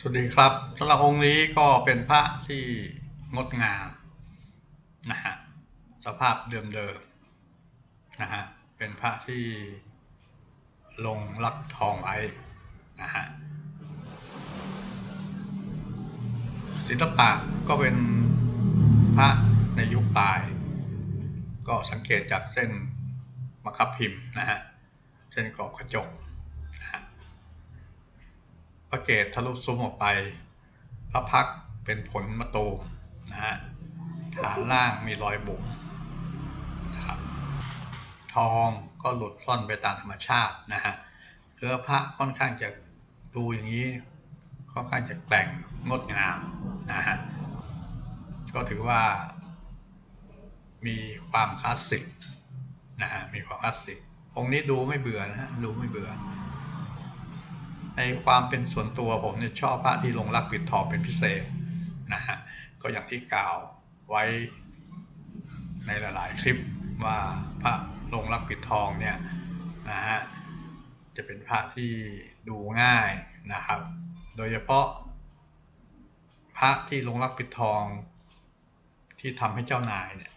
สวัสดีครับสำหรับองค์นี้ก็เป็นพระที่งดงามนะฮะสภาพเดิมๆนะฮะเป็นพระที่ลงลักทองไว้นะฮะศิลปะก็เป็นพระในยุคปลาย ก็สังเกตจากเส้นมะคับพิมพ์นะฮะเส้นกรอบกระจก พระเกศทะลุซุ้มออกไป พระพักเป็นผลมะตูนะฮะฐานล่างมีรอยบุ๋มนะครับทองก็หลุดซ่อนไปตามธรรมชาตินะฮะเนื้อพระค่อนข้างจะดูอย่างนี้ค่อนข้างจะแกร่งงดงามนะฮะก็ถือว่า มีความคลาสสิกนะฮะมีความคลาสสิกองค์นี้ดูไม่เบื่อนะฮะดูไม่เบื่อ ในความเป็นส่วนตัวผมเนี่ยชอบพระที่ลงรักปิดทองเป็นพิเศษนะฮะก็อย่างที่กล่าวไว้ในหลาย ๆ คลิปว่าพระลงรักปิดทองเนี่ยนะฮะจะเป็นพระที่ดูง่ายนะครับ โดยเฉพาะ พระที่ลงรักปิดทอง ที่ทำให้เจ้านายเนี่ย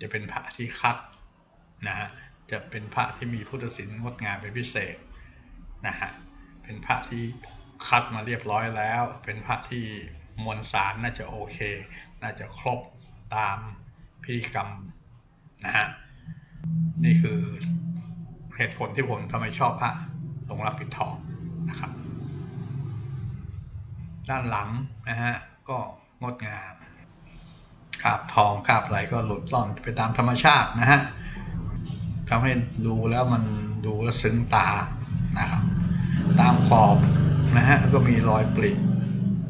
จะเป็นพระที่คัดนะฮะจะเป็นพระที่มีพุทธศิลป์งดงามเป็นพิเศษนะฮะ เป็นพระที่คัดมาเรียบร้อยแล้ว เป็นพระที่มวลสารน่าจะโอเค น่าจะครบตามพิธีกรรมนะฮะ นี่คือเหตุผลที่ผมทำไมชอบพระลงรับปิดทองนะครับ ด้านหลังนะฮะก็งดงามคาบทองคาบอะไรก็หลุดล่อนไปตามธรรมชาตินะฮะทำให้ดูแล้วมันดูแล้วซึ้งตานะครับ ตามขอบนะฮะก็มีรอยปริ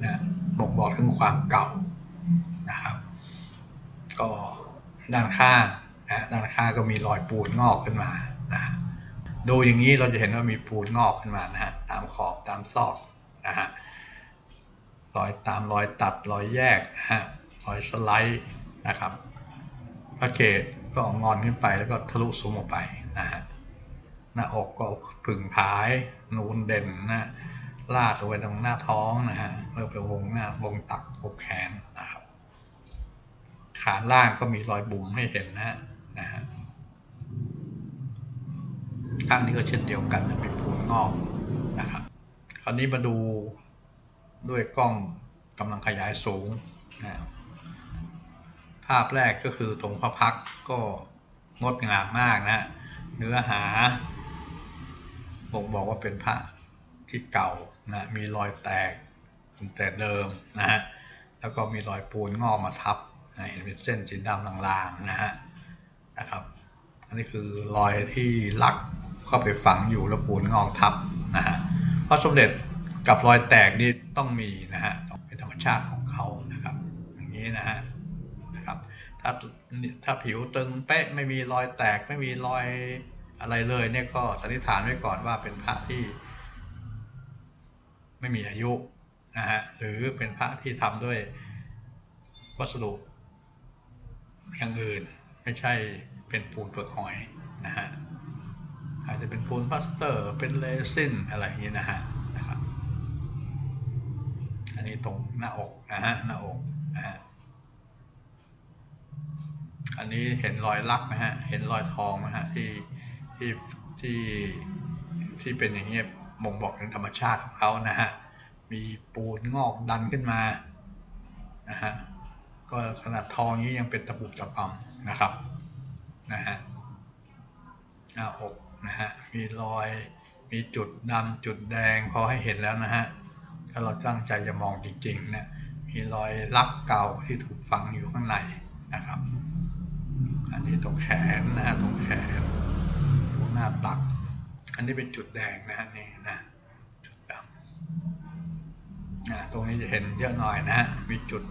นะบ่งบอกถึงความเก่านะครับ ก็ด้านข้างนะด้านข้างก็มีรอยปูนงอกขึ้นมานะฮะดูอย่างนี้เราจะเห็นว่ามีปูนงอกขึ้นมานะฮะตามขอบตามซอกนะฮะรอยตามรอยตัดรอยแยกนะฮะรอยสไลด์นะครับพระเกศก็งอนขึ้นไปแล้วก็ทะลุซุ้มออกไป น้าอกก็ผึ่งผาย นูนเด่นนะลาดไปตรงหน้าท้องนะฮะเมื่อไปวงหน้าวงตักวงแขนนะครับขาล่างก็มีรอยบุ๋มให้เห็นนะฮะนะฮะข้างนี้ก็เช่นเดียวกันนะเป็นปูนงอกนะครับ คราวนี้มาดูด้วยกล้องกำลังขยายสูงนะภาพแรกก็คือตรงพระพักก็งดงามมากนะ เนื้อหา บ่งบอกว่าเป็นพระที่เก่านะมีรอยแตกตั้งแต่เดิมนะฮะแล้วก็มีรอยปูนงอกมาทับนะเห็นเป็นเส้นสีดำลางๆนะฮะนะครับอันนี้คือรอยที่ลักเข้าไปฝังอยู่แล้วปูนงอกทับนะฮะเพราะสมเด็จกับรอยแตกนี่ต้องมีนะฮะต้องเป็นธรรมชาติของเขานะครับ อย่างนี้นะฮะนะครับถ้าถ้าผิวตึงเป๊ะไม่มีรอยแตกไม่มีรอย อะไรเลยเนี่ยก็สันนิษฐานไว้ก่อนว่าเป็นพระที่ไม่มีอายุนะฮะหรือเป็นพระที่ทำด้วยวัสดุอย่างอื่น ไม่ใช่เป็นปูนเปลือกหอยนะฮะอาจจะเป็นปูนพลาสเตอร์ เป็นเรซินอะไรอย่างนี้นะฮะนะครับอันนี้ตรงหน้าอกนะฮะหน้าอกนะฮะอันนี้เห็นรอยลักไหมฮะเห็นรอยทองไหมฮะที่ ที่ที่ที่เป็นอย่างเงี้ยบ่งบอกถึงธรรมชาติของเขานะฮะ มีปูนงอกดันขึ้นมานะฮะ ก็ขนาดทองนี้ยังเป็นตะปุกตะปำนะครับนะฮะหน้าอกนะฮะ มีรอย มีจุดดำจุดแดงพอให้เห็นแล้วนะฮะ ถ้าเราตั้งใจจะมองจริงๆเนี่ย มีรอยลักเก่าที่ถูกฝังอยู่ข้างในนะครับ อันนี้ตรงแขนนะฮะตรงแขน น้าตัก อันนี้เป็นจุดแดงนะฮะนี่นะจุดดำนะตรงนี้จะเห็นเยอะหน่อยนะฮะมีจุด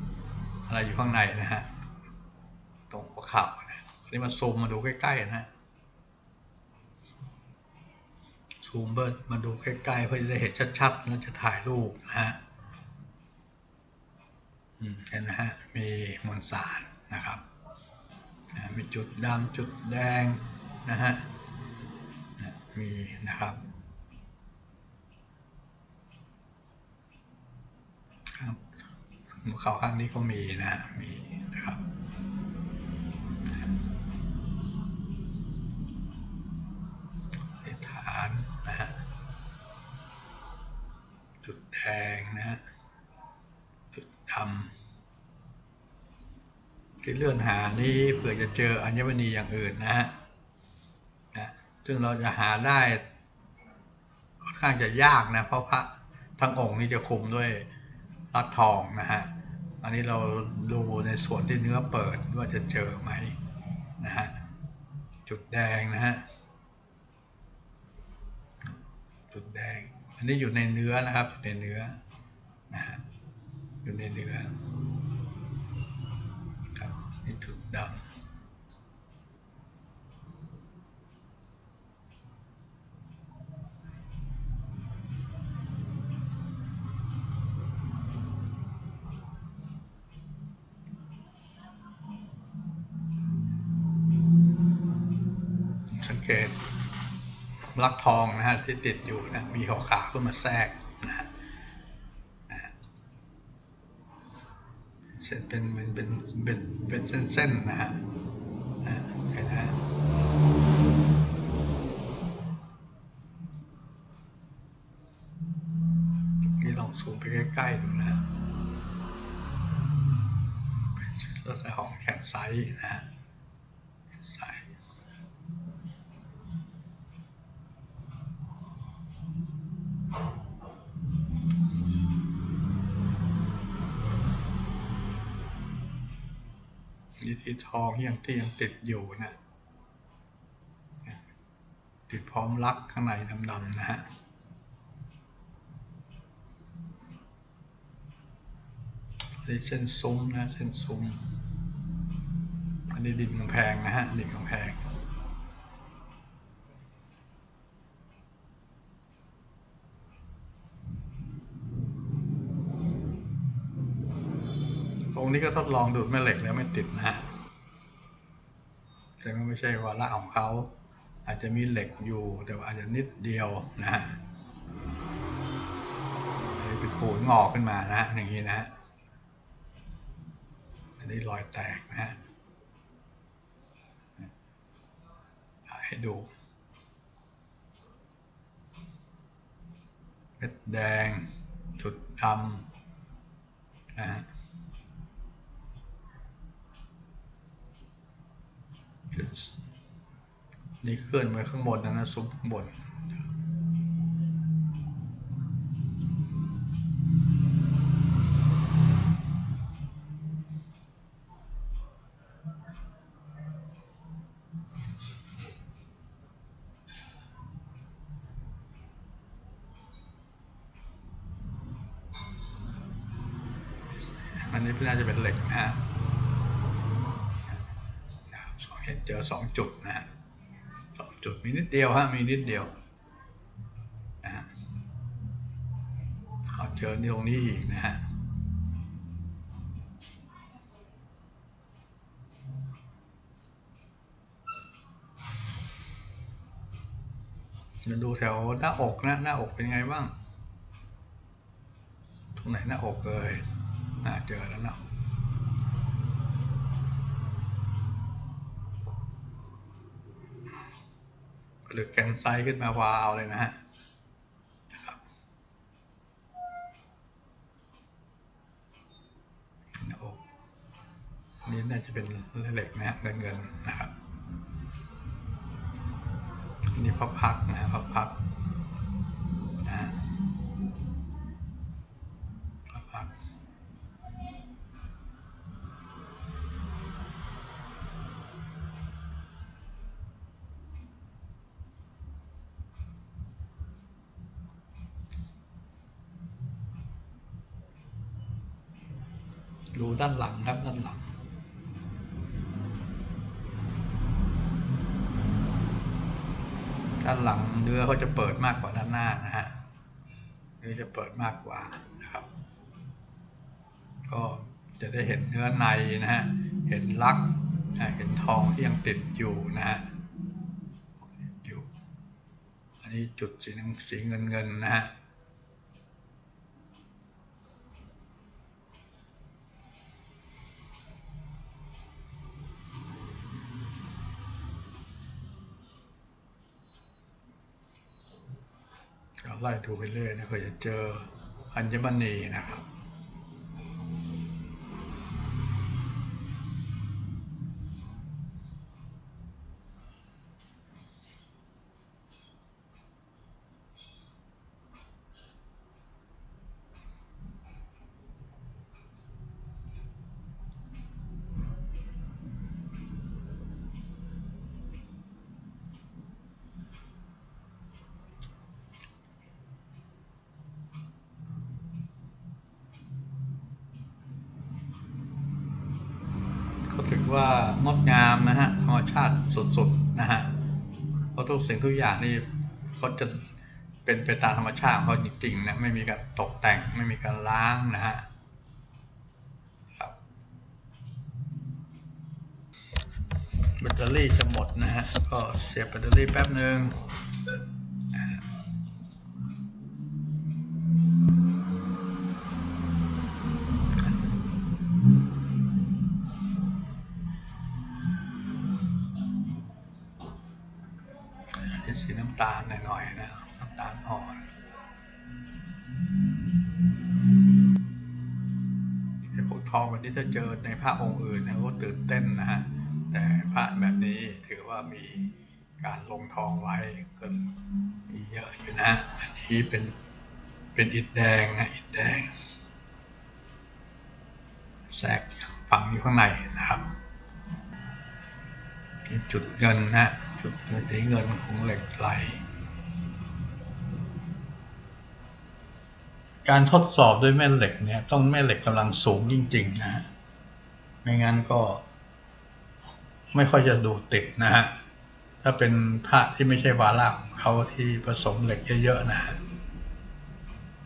อะไรอยู่ข้างในนะฮะตรงหัวเข่านะอันนี้มาซูมมาดูใกล้ๆนะฮะซูมเบิร์ดมาดูใกล้ๆเพื่อจะเห็นชัดๆแล้วจะถ่ายรูปนะฮะเห็นนะฮะมีมวลสารนะครับมีจุดดำจุดแดงนะฮะ มีนะครับข้างหัวเข่าข้างนี้ก็มีนะ มีนะครับ ฐานนะฮะ จุดแดงนะฮะ จุดดำที่เลื่อนหานี้เผื่อจะเจออัญมณีอย่างอื่นนะฮะ ซึ่งเราจะหาได้ค่อนข้างจะยากนะ เพราะพระทั้งองค์นี้จะคุมด้วยรักทองนะฮะ อันนี้เราดูในส่วนที่เนื้อเปิดว่าจะเจอไหมนะฮะ จุดแดงนะฮะ จุดแดง อันนี้อยู่ในเนื้อนะครับอยู่ในเนื้อนะฮะอยู่ในเนื้อครับนี่จุดดำ สัง เกตลักทองนะฮะที่ติดอยู่นะมีหัวขาขึ้นมาแทรกนะฮะเส้นเป็นเป็นเป็นเป็นเป็นเส้นๆนะฮะเห็นไหมฮะนี่ลองซูมไปใกล้ๆดูนะฮะเป็นลักษณะของแขนไซส์นะฮะ ที่ทองยังที่ยังติดอยู่นะติดพร้อมรักข้างในดำๆนะฮะนี่เส้นซุ้มนะเส้นซุ้มอันนี้ดินกำแพงนะฮะดินกำแพง ต รงนี้ก็ทดลองดูดแม่เหล็กแล้วไม่ติดนะแต่ก็ไม่ใช่วาระของเขา อาจจะมีเหล็กอยู่ แต่ว่าอาจจะนิดเดียวนะฮะอันนี้เป็นปูนงอกขึ้นมานะฮะอย่างนี้นะฮะอันนี้รอยแตกนะฮะถ่ายให้ดูเม็ดแดงจุดดำนะฮะ นี่เคลื่อนไปข้างบนนะนะซุ้มข้างบนอันนี้น่าจะเป็นเหล็กนะฮะ นะครับสอง เจอสองจุดนะฮะสองจุดมีนิดเดียวฮะมีนิดเดียวนะฮะเอาเจอตรงนี้อีกนะฮะมาดูแถวหน้าอกนะ หน้าอกเป็นไงบ้าง ตรงไหนหน้าอกเลยน่าเจอแล้วหน้าอก หรือแกนไซด์ขึ้นมาวาวเลยนะฮะนะครับหน้าอกนี่น่าจะเป็นเหล็กนะฮะเงินเงินๆนะครับอันนี่พับพักนะฮะพับพักนะฮะพับพัก ดูด้านหลังครับด้านหลัง ด้านหลังเนื้อเขาจะเปิดมากกว่าด้านหน้านะฮะเนื้อจะเปิดมากกว่านะครับ ก็จะได้เห็นเนื้อในนะฮะเห็นลักนะเห็นทองที่ยังติดอยู่นะฮะอยู่ อันนี้จุดสีน้ำสีเงินเงินนะฮะ ไล่ดูไปเรื่อยนะเพื่อจะเจออัญมณีนะครับ ก็ถือว่า งดงามนะฮะธรรมชาติสุดๆนะฮะเพราะทุกสิ่งทุกอย่างนี่เขาจะเป็นไปตามธรรมชาติเขาจริงๆนะไม่มีการตกแต่งไม่มีการล้างนะฮะครับแบตเตอรี่จะหมดนะฮะก็เสียบแบตเตอรี่แป๊บหนึ่ง สีน้ำตาลหน่อยๆนะ น้ำตาลอ่อนไอ้พวกทองวันนี้ถ้าเจอในพระองค์อื่นนะก็ตื่นเต้นนะฮะ แต่พระแบบนี้ถือว่ามีการลงทองไว้ก็มีเยอะอยู่นะ อันนี้เป็นเป็นอิฐแดงนะ อิฐแดงแทรกฝังอยู่ข้างในนะครับ จุดเงินนะ จุดเงินสีเงินของเหล็กไหล การทดสอบด้วยแม่เหล็กเนี่ย ต้องแม่เหล็กกำลังสูงจริง ๆนะฮะไม่งั้นก็ไม่ค่อยจะดูติดนะฮะ ถ้าเป็นพระที่ไม่ใช่วาระของเขาที่ผสมเหล็กเยอะๆนะฮะ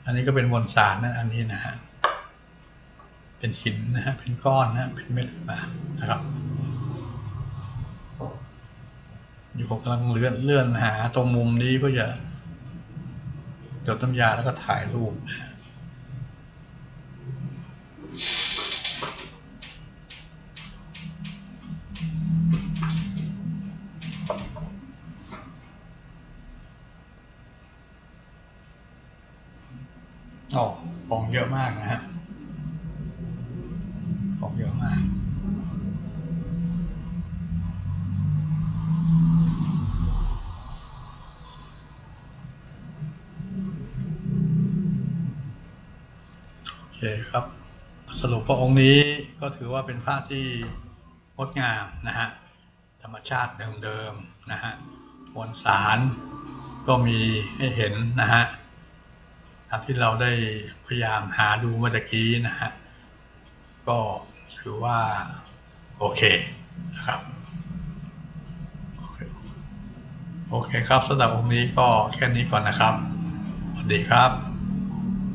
อันนี้ก็เป็นมวลสารนะ อันนี้นะฮะ เป็นหินนะฮะ เป็นก้อนนะ เป็นเม็ดมานะครับ อยู่ผมกำลังเลื่อนเลื่อนหาตรงมุมนี้เพื่อจะหยดน้ำยาแล้วก็ถ่ายรูปอ๋อของเยอะมากนะฮะของเยอะมาก โอเคครับ พระองค์นี้ก็ถือว่าเป็นพระที่งดงามนะฮะธรรมชาติเดิมๆนะฮะมวลสารก็มีให้เห็นนะฮะตามที่เราได้พยายามหาดูเมื่อกี้นะฮะก็ถือว่าโอเคนะครับโอเคครับสำหรับองค์นี้ก็แค่นี้ก่อนนะครับสวัสดีครับ